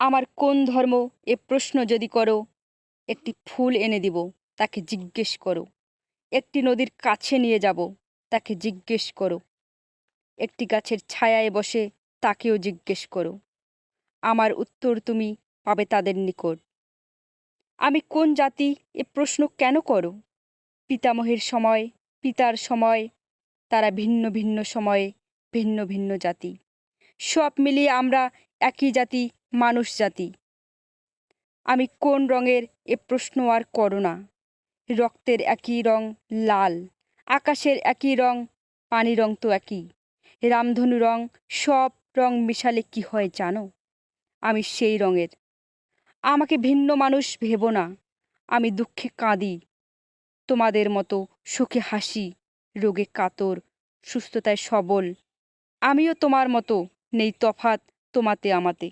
আমার কোন ধর্ম এ প্রশ্ন যদি করো, একটি ফুল এনে দিব, তাকে জিজ্ঞেস করো। একটি নদীর কাছে নিয়ে যাব, তাকে জিজ্ঞেস করো। একটি গাছের ছায়ায় বসে তাকেও জিজ্ঞেস করো। আমার উত্তর তুমি পাবে তাদের নিকট। আমি কোন জাতি এ প্রশ্ন কেন করো? পিতামহের সময়, পিতার সময়, তারা ভিন্ন ভিন্ন সময়ে ভিন্ন ভিন্ন জাতি। সব মিলিয়ে আমরা একই জাতি মানুষ জাতি। আমি কোন রঙের এ প্রশ্ন আর করো না। রক্তের একই রং লাল, আকাশের একই রং, পানি রং তো একই। রামধনু রং, সব রং মিশালে কি হয় জানো? আমি সেই রঙের। আমাকে ভিন্ন মানুষ ভেবো না। আমি দুঃখে কাঁদি। তোমাদের মতো সুখে হাসি, রোগে কাতর, সুস্থতায় সবল। আমিও তোমার মতো, নেই তফাত তোমাতে আমাতে।